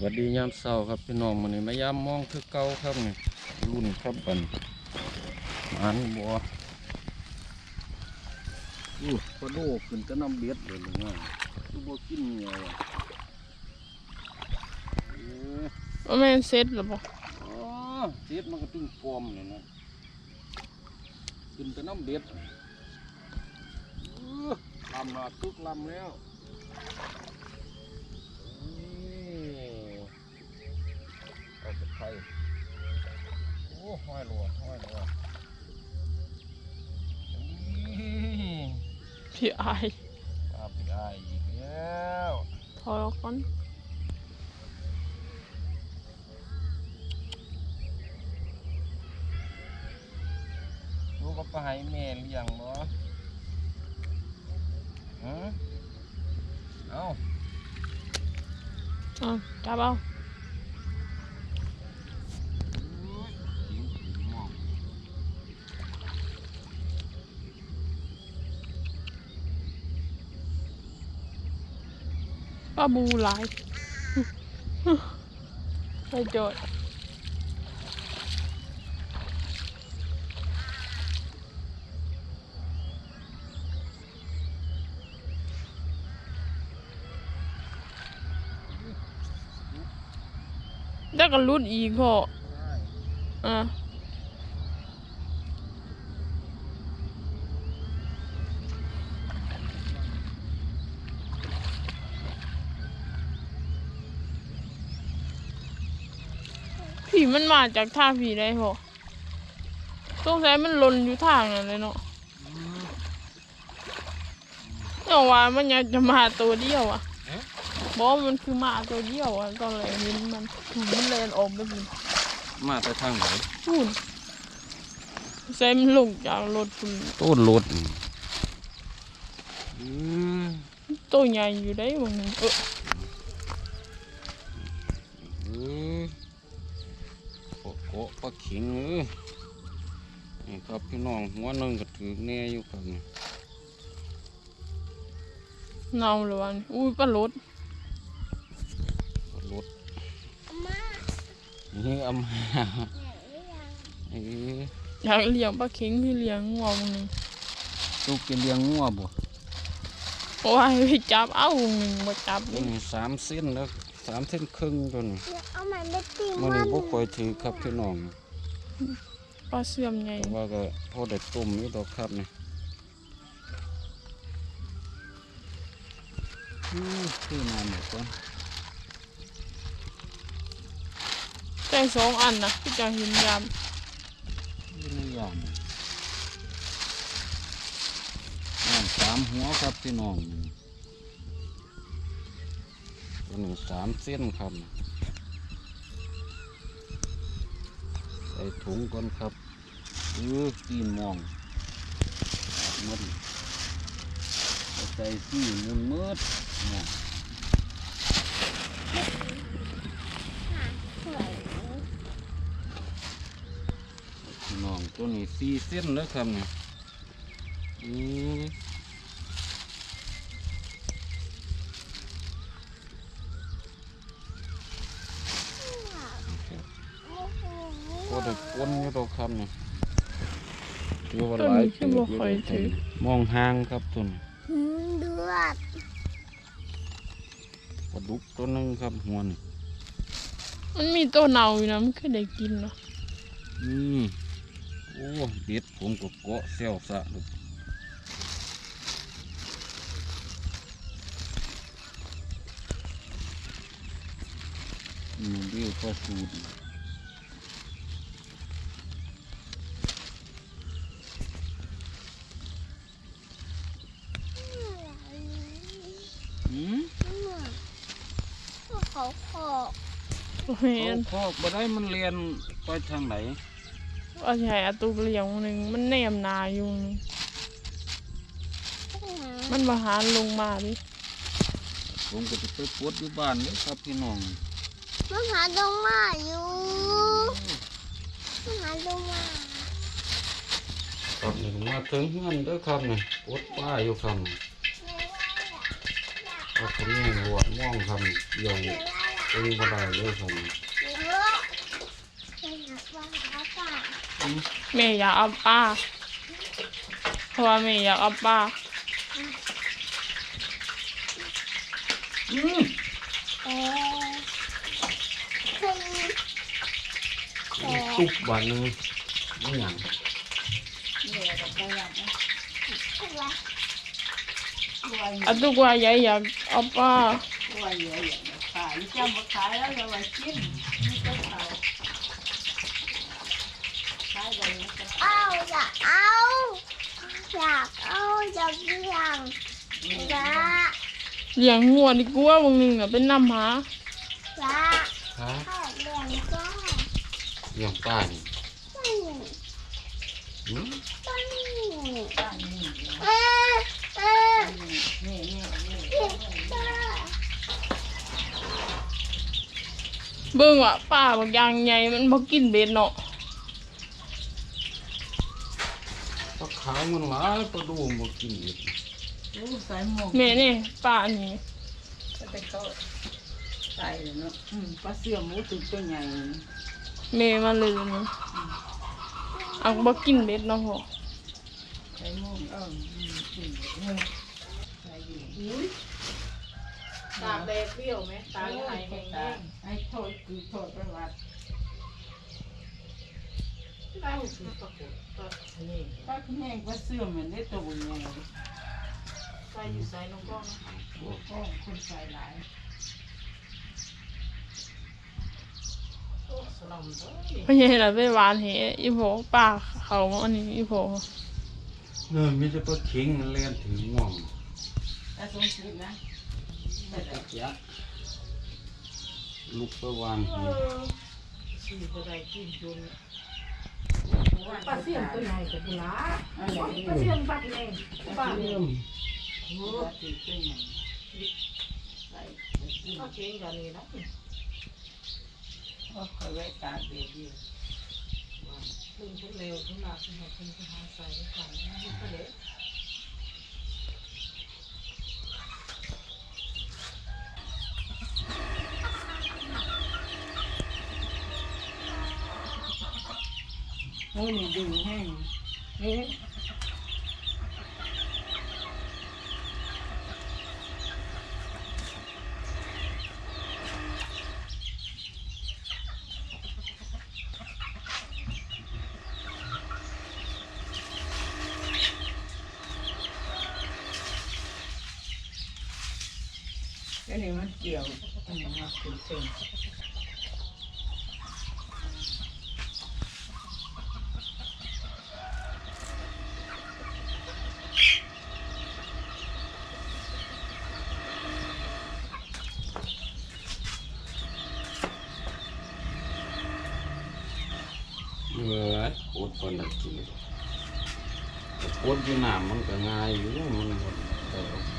สวัสดียามเช้าครับพี่น้องมันนี้มายามมองคือเก่าครับนี่รุ่นครับบันหมันบัวอู้ปลาโดขึ้นจะน้ำเบ็ดเลยหรือไงคือบัวกินเหนียวอะเอ๊ะว่าแม่นเซ็ตหรือเปล่าอ๋อเบ็ดมันก็ตึงฟอมเลยนะขึ้นจะน้ำเบ็ดอื้อลำมาทุกลำแล้วนี่เอา ไปไข่โอ้ห้อยหลวห้อยหลวนี่พี่อายปลาปีอายอีกแล้วถอยออกก่อนลูกก็ไปให้แม่เลี้ยงบ่หือเอาอะจับเอา ป้าบูหลายไปโจทย์แล้วก็รุดอีกพ่ออะ ผีมันมาจากทางผีได้พ่อสงสัยมันหล่นอยู่ทางนั่นเลยเนาะเอาว่ามันอยากจะมาตัวเดียวอะบอกว่ามันคือหมาตัวเดียวอะตอนแรกเห็นมันมันเลนออกไปกินมาแต่ทางไหนพูนใส่มันลงจากรถคุณต้นรถอืมตัวใหญ่อยู่ได้บางนึงเออ อืมโกะโกะปลาขิงเอ้ยนี่ครับพี่น้องหัวหนึงก็ถือแน่อยู่ครับนี่เน่าเลยวะนี่อุ้ยปลารถปลารถนี่เอามาเอ้ยอยากเลี้ยงปลาเข็งที่เลี้ยงงัวบางนึงลูกจะเลี้ยงงัวบ่โอ้ยไปจับเอาบางนึงมาจับเลนี่ยสามเส้นแล้ว สามเส้นครึ่งตัวนี้เอามันไปตีมันมันี่นบ่ค่อยถือครับพี่น้องปลาเสื่อมใหญ่แต่ว่าก็พอได้ต้มอยู่ดอกครับนี่อือคือน้ำหมดก่อนแต่สองอันนะที่จะเห็นยามอยู่ในยามน้ำสามหัวครับพี่น้อง ตัวนี้สามเส้นครับ ใส่ถุงก่อนครับอือตีนมองอาดหมดใส่ซี่มุนมืดมองพี่น้องตัวนี้สี่เส้นแล้วครับเนี่ยอือ ครับเนี่ยถือว่าหลายตัวนี้คือบ่ค่อยถือ มองห่างครับตัวนี้หืมเดือดปลาดุกตัวหนึงครับหัวนี่มันมีตัวเน่าอยู่นะมันคือได้กินเนาะอืมโอ้เบ็ดผมก็เกาะเซลสะลูกอืมเรียวก็สูดอืม เขาขอ เห็เอานคอกบ่ได้มันเรียนไปทางไหนว่าใช่อาตุกเลี้ยงหนึ่งมันแนมนาอยู่หนึ่งมันมาหาลงมาดิผมก็จะไปปวดอยู่บ้านเลยครับพี่น้องมันหาดงมาอยู่มันหาดงมาครับนี่มาถึงเงินเด้อครับนี่ปวดป้าอยู่ครับนี่ก็ผมนี่หัวม่วงครับเกี่ยวเดี๋ยวว่าล่ะเป็นบ่ได้เลยผมเยอะเป็นหนักว่าหาป่าแม่อยากเอาปลาเพราะว่าแม่อยากเอาปลาอืมเออเป็นแต่ตุกบาดหนึงนี่หยังตัวเอาทุกว่าใหญ่อยากเอาปลาว่าเย อะอย่างขายจะมาขายแล้วจะมากินนี่ก็เขาขายกันนะเอาอยากเอาอยากเอาอยากเลี้ยงละเลี้ยงงัวดีกว่าบางหนึงอะเป็นน้ำหาละฮะถ้าเลี้ยงก็เลี้ยงป้านี่ไม่อืมไม่บ้านนี่เออเออนี่นี่นี่ เลี้ยงก็เบิ่งว่าปลาบางอย่างใหญ่มันบ่กินเบ็ดเนาะปลาขาวมันหลายปลาดูบ่กินอีกลูกใส่หมวกแม่นี่ปลาอันนี้ก็ไปเขาใส่เนาะอืมปลาเสื่อมหมูตุ๋นตัวใหญ่แม่มาเลยนี่เอาบ่กินเบ็ดเนาะพ่อใส่หมวกเอออืมอืมเออใส่อยู่อุ้ยตากแดดเปรี้ยวไหมตากไห้แห้งตาไอ้โทษ คือโทษประวัติได้สิปรากฏก็นี่ปลาแห้งปลาเสื่อมมันได้ตัวใหญ่ใส่อยู่ใส่น้องก้องก็คนใส่หลายสลัมพ่อใหญ่น่ะไปหวานเหอีโผปลาเขาอันนี้อีโผเออมีแต่ปลาเข็งมันเล่นถือง่วงแต่สมคิดนะแต่ตะเกียบ ลูกประวานหินสี่ก็ได้กินจนปลาเสื่อมตัวใหญ่กับกุหลาบอะไรนี่เชื่อมบัดเองปลาเสื่อมโอ้ติดตัวใหญ่ใส่ไปกินก็เก่งกันนี่นะก็เคยไว้ตากเดียวเดียวขึ้นขึ้นเร็วขึ้นหลักขึ้นหกขึ้นหาใส่ก่อนนี่ก็เด็ก โอ้นี่ดึงแห้นี่ก็นี่มันเกี่ยวอันนี้มาถึงเส้น เออโคตรคนละกินโคตรอยู่น้ำมันก็ง่ายอยู่มันหมดแต่โอเค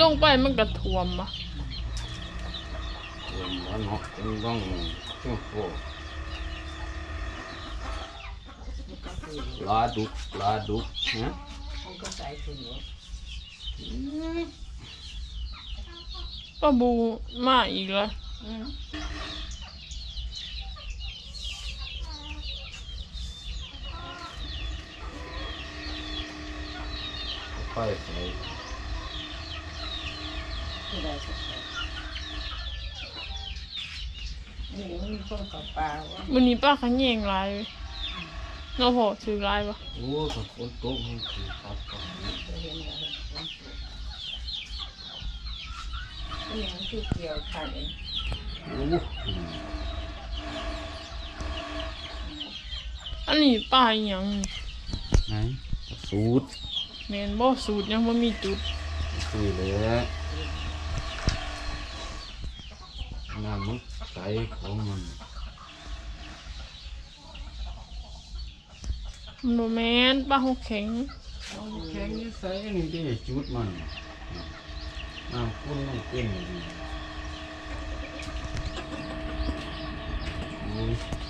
ลงไปมันก็ท่วมอะรวมแล้วเนาะเป็นร่องช่วงโคลาดุกลาดุกนะมันก็ใส่ถุงเนาะป้าบูมาอีกแล้ว อืมค่อยใส่ที่ได้ก็ใส่นี่มันคนกับปลาว่าวันนี้ป้าขันแยงหลายเว้ยเนาะพ่อถือลายปะโอ้ถ้าฝนตกมันคือครับครับจะเห็นว่าอันนี้มันคือเกี่ยวขันโอ้อันนี้ป้าอีหยังไหนสูตร แม่นบ่สูตรยังบ่มีจุดคือเลยน้ำมันใสของมันมันบ่แม่นป้าหกแข็งเอาแข็งนี่ใส่นี่ดิจุดมันน้ำคุณมันเป็นดีโอ้ยบ่แ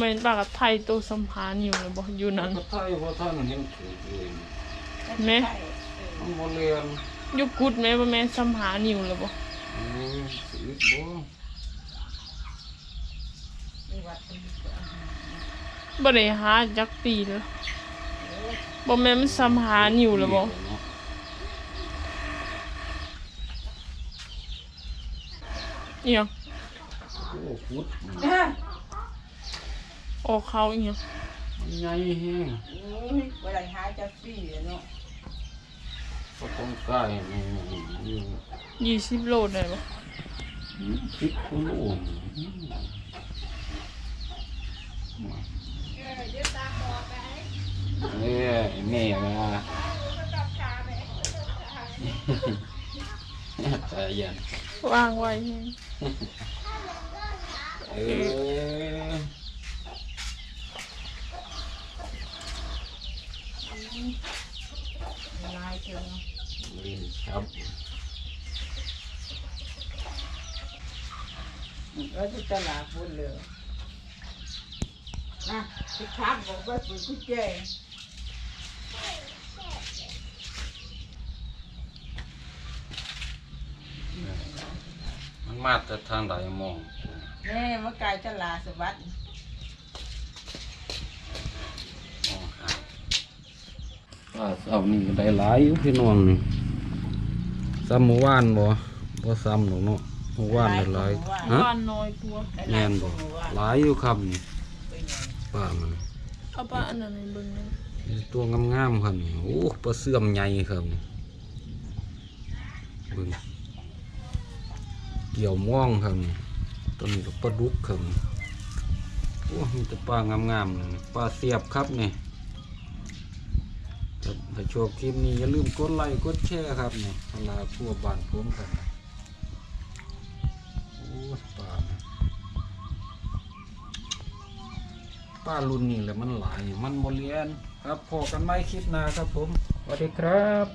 ม่นป้ากับไทยตัวสัมภานอยู่เลยบ่อยู่นั่นก็ไทยว่าท่านเห็นถือเองแม่เอามันบ่เรียนยุกกุดแม่บ่แม่ซ้ำหานิ้วแล้วบ่เออสิบ่นี่วัดเป็นก็อาหารบ่ได้หาจักปีแล้วบ่แม่นมันซ้ำหานิ้วแล้วบ่เนาะอีหยังโอ้พุด ออกเขาอีหยังมันใหญ่แฮงอุ้ยเวลาหาจักปีเนาะก็ต้องใกล้นี่นี่20โลได้บ่สิบกิโลเอ้ยแม่ว่าแต่ยันวางไว้ให้เออ ลายเชิงลินครับเราจะตลาดพูดเลยนะสิครับบอกว่าปุ๋ยกุญแจมันมาแต่ทางใดมองแม่มาไกลตลาดสวัสดิ์ มองหาป้า เอานี่ก็ได้หลายอยู่พี่น้องนี่ซ้ำเมื่อวานบ่บ่ซ้ำหรอกเนาะเมื่อวานได้หลายฮะบ้านน้อยกว่าแม่นบ่หลายอยู่ครับนี่เป็นไงป้ามันเอาป้าอันนั้นให้เบิ่งหน่อยนี่ตัวงามๆครับนี่โอ้ปลาเสื่อมใหญ่ครับนี่เบิ่งเกี่ยวม่วงครับนี่ตัวนี้ก็ปลาดุกครับนี่โอ้มีแต่ปลางามๆนี่ปลาเสียบครับนี่ ถ้าชอบคลิปนี้อย่าลืมกดไลค์กดแชร์ครับนี่เวลาพวบ้านผมครับโอ้ปลาป้ารุ่นนี้แหละมันหลายมันโมเลียนครับพอกันไหมคลิปหน้าครับผมสวัสดีครับ